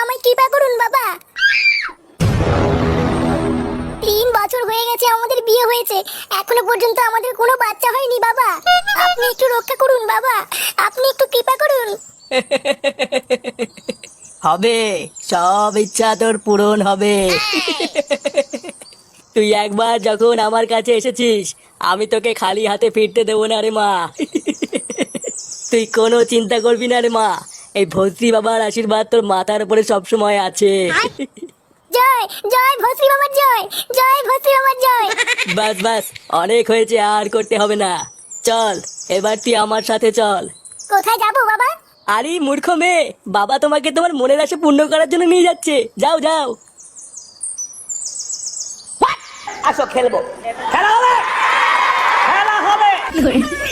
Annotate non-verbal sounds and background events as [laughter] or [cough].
আমায় কৃপা করুন, বাবা। তিন বছর হয়ে গেছে আমাদের বিয়ে হয়েছে। এখনও পর্যন্ত আমাদের কোনো বাচ্চা হয়নি, বাবা। আপনি একটু রক্ষা করুন, বাবা। আপনি একটু কৃপা করুন। হবে। সব ইচ্ছা তোর পূরণ হবে। তুই একবার যখন আমার কাছে এসেছিস, আমি তোকে খালি হাতে ফিরতে দেবো না রে মা। তুই কোনো চিন্তা করবি না রে মা। এই ভর্তি বাবার আশীর্বাদ তোর মাথার উপরে সবসময় আছে। জয় জয় ভস্রী বাবার জয় জয় ভস্রী বাবার জয়। বাস বাস অনেক হয়েছে আর করতে হবে না। চল এবার তুই আমার সাথে চল। কোথায় যাব বাবা? আরে মূর্খ মেয়ে বাবা তোমাকে তোমার মনের আশা পূর্ণ করার জন্য নিয়ে যাচ্ছে। যাও যাও। আসো খেলব। খেলা হবে! খেলা হবে! [laughs]